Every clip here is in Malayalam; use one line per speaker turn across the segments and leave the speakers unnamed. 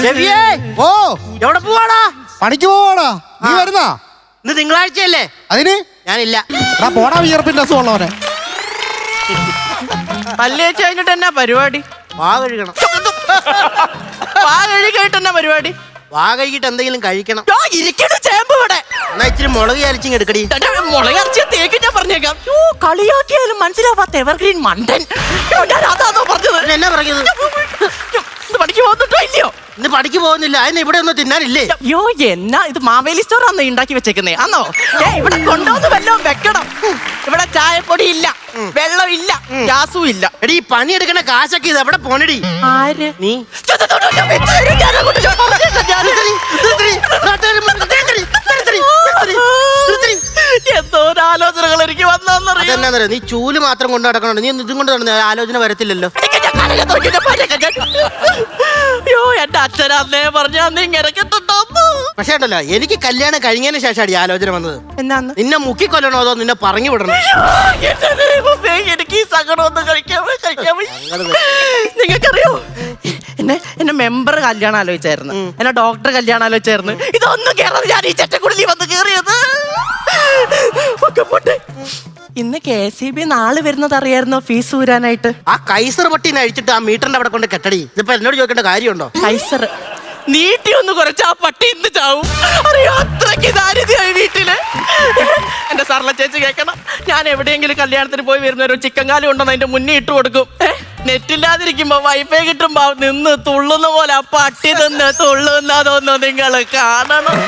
രവിയേ
ഓ.
എവിടെ പോവാടാ?
പണിക്ക് പോവാടാ. നീ. വരുന്നാ?
ഇന്ന് തിങ്കളാഴ്ചയല്ലേ?
അതിന്?
ഞാനില്ല.
എടാ പോടാ വിയർപ്പിന്റെ അസുഖമുള്ളവനെ.
പല്ലേച്ച കഴിഞ്ഞിട്ട് എന്നാ പരിപാടി?
വാ കഴുകണം.
വാ കഴുകിയിട്ട് എന്നാ പരിപാടി?
വാ കഴുകിട്ട് എന്തെങ്കിലും കഴിക്കണം.
ഇരിക്കണ ചേമ്പ് ഇവിടെ.
എന്നാ ഇച്ചിരി മുളക് ചാലിച്ചിങ് എടുക്കടി.
മുളകരച്ചിയ തേക്ക് ഞാൻ പറഞ്ഞേക്കാം. കളിയാക്കിയാലും മനസ്സിലാവാത്ത എവർഗ്രീൻ മണ്ടൻ. ഞാൻ അതാണോ പറഞ്ഞത്.
പിന്നെ എന്നാ പറയുന്നത്? ഇന്ന് പടിക്ക് പോകുന്നില്ല അതിന് ഇവിടെ ഒന്നും തിന്നാനില്ലേ
അയ്യോ എന്നാ ഇത് മാവേലി സ്റ്റോർ ആണോ ഉണ്ടാക്കി വെച്ചേക്കുന്നേ ആണോ ഏ ഇവിടെ കൊണ്ടുവന്ന് വല്ലതും വെക്കണം ഇവിടെ ചായപ്പൊടി ഇല്ല വെള്ളം ഇല്ല ഗ്യാസും ഇല്ല
എടി ഈ പണി എടുക്കണ കാശൊക്കെ ഇത് എവിടെ പോണടി
ആര്
നീ
ഞാൻ എന്തോ ഒരു എനിക്ക് വന്നറിയാം
നീ ചൂൽ മാത്രം കൊണ്ട് നടക്കണോ? നീ ഇതും കൊണ്ട് നടന്ന? ആലോചന വരത്തില്ലല്ലോ.
അയ്യോ എന്റെ അന്നേ പറഞ്ഞ അന്ന് ഇങ്ങനെ കിട്ടുണ്ടോന്ന്
പക്ഷേ ഉണ്ടല്ലോ എനിക്ക് കല്യാണം കഴിഞ്ഞതിന് ശേഷമാണ് ഈ ആലോചന വന്നത്.
എന്നാന്ന്?
നിന്നെ മുക്കി കൊല്ലണോ അതോ നിന്നെ പറഞ്ഞു വിടണോ?
എന്റെ ദൈവമേ, എനിക്ക് ഈ സങ്കടം കഴിക്കാൻ കഴിക്കാൻ നിങ്ങൾക്കറിയോ? എന്നെ എന്നെ മെമ്പർ കല്യാണം ആലോചിച്ചായിരുന്നു. എന്നെ ഡോക്ടർ കല്യാണം ആലോചിച്ചായിരുന്നു. ഇതൊന്നും കേറാതെ ഞാൻ ഈ ചെറ്റക്കുടലി വന്ന് കേറിയത്. ഒക്കെ പോട്ടെ. ഇന്ന് കെ സി ബി നാളെ വരുന്നത് അറിയായിരുന്നോ ഫീസ് ഊരാനായിട്ട്?
ആ കൈസർ പട്ടീനെ അഴിച്ചിട്ട് ആ മീറ്ററിന്റെ അവിടെ കൊണ്ട് കെട്ടടി. ഇതിപ്പോ എന്നോട് ചോദിക്കേണ്ട കാര്യമുണ്ടോ?
കൈസർ. നീട്ടി ഒന്ന് കുറച്ച് ആ പട്ടി ഇന്ന് ചാവും. അറിയോ അത്രയ്ക്ക് ദാരിദ്ര്യമായി വീട്ടിൽ? എന്റെ സർല ചേച്ചി കേൾക്കണം. ഞാൻ എവിടെയെങ്കിലും കല്യാണത്തിന് പോയി വരുന്നവരോ ചിക്കൻ കാലം ഉണ്ടെന്ന് അതിന്റെ മുന്നേ ഇട്ട് കൊടുക്കും. നെറ്റില്ലാതിരിക്കുമ്പോ വൈഫൈ കിട്ടുമ്പോ നിന്ന് തുള്ളുന്ന പോലെ ആ പട്ടി നിന്ന് തുള്ളുന്നതൊന്നും നിങ്ങൾ കാണണം.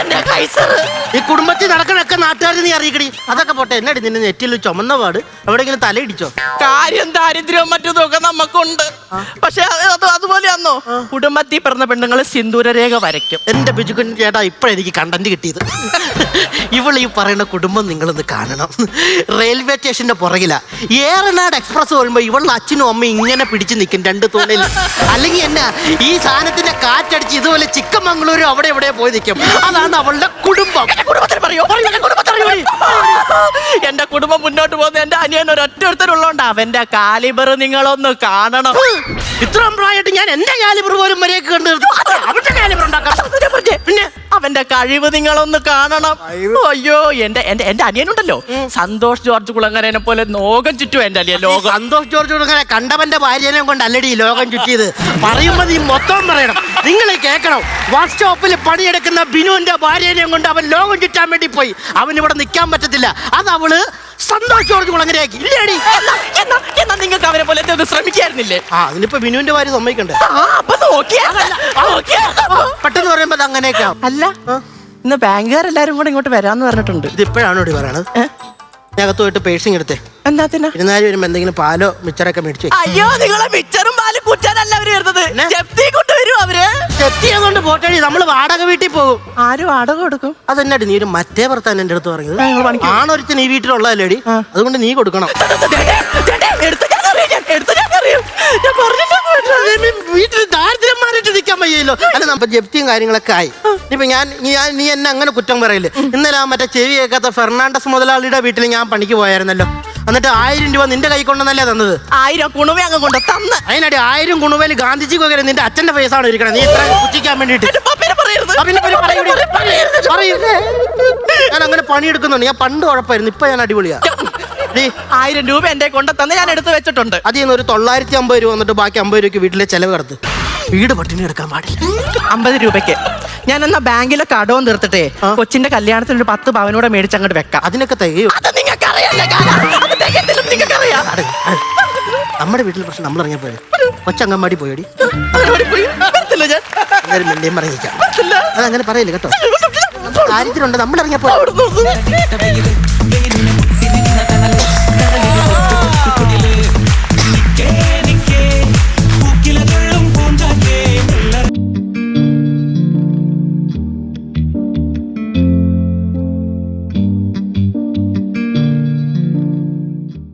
എന്റെ കൈസർ.
ഈ കുടുംബത്തിൽ നടക്കണൊക്കെ നാട്ടുകാർ നീ അറിയിക്കടി. അതൊക്കെ പോട്ടെ എന്നടി നിന്നെ നെറ്റിൽ ചുമന്ന പാട്? എവിടെയെങ്കിലും തലയിടിച്ചോ
കാര്യം ദാരിദ്ര്യവും മറ്റതൊക്കെ നമുക്കുണ്ട്. പക്ഷെ അത് അത് അതുപോലെയാന്നോ? കുടുംബത്തിൽ പിറന്ന പെണ്ണുങ്ങൾ സിന്ദൂരരേഖ വരയ്ക്കും.
എന്റെ ബിജുക്കുൻ ചേട്ടാ ഇപ്പോഴെനിക്ക് കണ്ടന്റ് കിട്ടിയത്. ഇവൾ ഈ പറയുന്ന കുടുംബം നിങ്ങളൊന്ന് കാണണം. റെയിൽവേ സ്റ്റേഷന്റെ പുറകില. ഏറനാട് എക്സ്പ്രസ് വരുമ്പോ ഇവളുടെ അച്ഛനും അമ്മയും ഇങ്ങനെ പിടിച്ചു നിൽക്കും രണ്ട് തൂണിൽ അല്ലെങ്കിൽ എന്നാ ഈ സാധനത്തിന്റെ കാറ്റടിച്ച് ഇതുപോലെ ചിക്കമംഗളൂരും അവിടെ എവിടെ പോയി നിൽക്കും അതാണ് അവളുടെ കുടുംബം.
എന്റെ? കുടുംബം. മുന്നോട്ട് പോകുന്ന എന്റെ അനിയൻ ഒരൊറ്റൊരുത്തരുള്ളതുകൊണ്ട് അവന്റെ കാലിബർ നിങ്ങളൊന്ന് കാണണം.
ഇത്രയും പ്രായമായിട്ട് ഞാൻ എന്റെ കാലിബർ പോലും മര്യാദ കണ്ടു അവന്റെ കാലിബർ ഉണ്ടാക്കാം.
പിന്നെ? അവന്റെ കഴിവ് നിങ്ങളൊന്ന് കാണണം. അയ്യോ എന്റെ എന്റെ എന്റെ അനിയനുണ്ടല്ലോ. സന്തോഷ് ജോർജ് കുളങ്ങരനെ പോലെ ലോകം ചുറ്റും എന്റെ അനിയൻ ലോകം.
സന്തോഷ് ജോർജ് കുളങ്ങര കണ്ടവന്റെ ഭാര്യനെ കൊണ്ട് അല്ലടി ഈ ലോകം ചുറ്റിയത്. പറയുമ്പോ നീ മൊത്തം പറയണം. നിങ്ങൾ കേൾക്കണം. വർക്ക്ഷോപ്പിൽ പണിയെടുക്കുന്ന ബിനുവിന്റെ ഭാര്യനെയും കൊണ്ട് അവൻ ലോകം ചുറ്റാൻ വേണ്ടി പോയി. അവൻ ഇവിടെ നിൽക്കാൻ പറ്റത്തില്ല. അത് അവൾ സന്തോഷ് ജോർജ് കുളങ്ങരയാക്കി. ഇല്ലേടി?
എന്തെങ്കിലും ശ്രമിക്കായിരുന്നില്ലേ?
ആ അതിനിപ്പോ ബിനുവിന്റെ ഭാര്യ സമ്മതിക്കണ്ടേ?
ആ അപ്പൊ നോക്കിയാ. നോക്കിയാ.
പെട്ടെന്ന് പറയുമ്പോ അത് അങ്ങനെയൊക്കെ.
അല്ല ഇന്ന് ബാങ്കുകാരെല്ലാരും കൂടെ ഇങ്ങോട്ട് വരാന്ന് പറഞ്ഞിട്ടുണ്ട്.
ഇത് ഇപ്പോഴാണ് ഇവിടെ പറയണത്? ഞകത്ത് പോയിട്ട് പേഴ്സിങ് എടുത്തേ.
എന്നാത്തിനാ
ഇരുന്നാലും വരുമ്പോ എന്തെങ്കിലും പാലോ മിച്ചറൊക്കെ മേടിച്ചു
അയ്യോ നിങ്ങളെ മിച്ചറും പാലും കുറ്റാനല്ല അവർ വരുന്നത്.
പിന്നെ?
ജപ്തി കൊണ്ടുവരും അവർ.
ചെത്തിയെ അതുകൊണ്ട് പോട്ടടി നമ്മൾ വാടക വീട്ടിൽ പോകും.
ആരും വാടക കൊടുക്കും?
അതെന്നാടി നീ ഒരു മറ്റേ ഭർത്താൻ എന്റെ അടുത്ത് പറഞ്ഞത്?
ആ, ഞങ്ങൾ പണിക്ക്
ആണൊരുത്തൻ ഈ വീട്ടിലുള്ളതല്ലേടി. അതുകൊണ്ട് നീ കൊടുക്കണം.
എടുത്ത്
വീട്ടിൽ ദാരിദ്ര്യന്മാരായിട്ട് നിൽക്കാൻ വയ്യല്ലോ. അല്ല നമ്മ ജപ്തിയും കാര്യങ്ങളൊക്കെ ആയി. ഇപ്പൊ ഞാൻ ഞാൻ നീ എന്നെ അങ്ങനെ കുറ്റം പറയില്ലേ? ഇന്നലെ ആ മറ്റേ ചെവി കേൾക്കാത്ത ഫെർണാണ്ടസ് മുതലാളിയുടെ വീട്ടിൽ ഞാൻ പണിക്ക് പോയായിരുന്നല്ലോ. എന്നിട്ട് ആയിരം രൂപ നിന്റെ കൈ കൊണ്ടെന്നല്ലേ തന്നത്?
ആയിരം കുണുവെ അങ്ങ് കൊണ്ട് തന്ന്.
അതിനടി ആയിരം കുണുവയിൽ ഗാന്ധിജി കൊക്കെ നിന്റെ അച്ഛന്റെ ഫേസാണ് ഇരിക്കണം നീ ഇത്ര പുച്ഛിക്കാൻ വേണ്ടിട്ട്. ഞാൻ അങ്ങനെ പണിയെടുക്കുന്നുണ്ട്. ഞാൻ പണ്ട് ഉഴപ്പായിരുന്നു. ഇപ്പൊ ഞാൻ അടിപൊളിയാ.
ആയിരം രൂപ എന്റെ കൊണ്ട് തന്ന് ഞാൻ എടുത്തു വെച്ചിട്ടുണ്ട്.
അതിൽ നിന്ന് ഒരു തൊള്ളായിരത്തി അമ്പത് രൂപ വന്നിട്ട് ബാക്കി അമ്പത് രൂപയ്ക്ക് വീട്ടിലെ ചെലവ് കടത്ത്. വീട് പട്ടിണി എടുക്കാൻ പാടില്ല.
അമ്പത് രൂപയ്ക്ക്. ഞാൻ എന്നാ ബാങ്കിലെ കടവും തീർത്തിട്ടേ കൊച്ചിന്റെ കല്യാണത്തിന് ഒരു പത്ത് പവനൂടെ മേടിച്ച് അങ്ങോട്ട് വെക്കാം.
അതിനൊക്കെ തികയോ
അത് നിങ്ങൾക്ക് അറിയാം.
നമ്മുടെ വീട്ടിലെ പ്രശ്നം നമ്മൾ ഇറങ്ങിയപ്പോഴേ കൊച്ചങ്ങന്മാടി പോയടി
ഞാൻ.
പറഞ്ഞേക്കാം. അതങ്ങനെ പറയില്ല കേട്ടോ? കാര്യത്തിലുണ്ട് നമ്മൾ ഇറങ്ങിയപ്പോ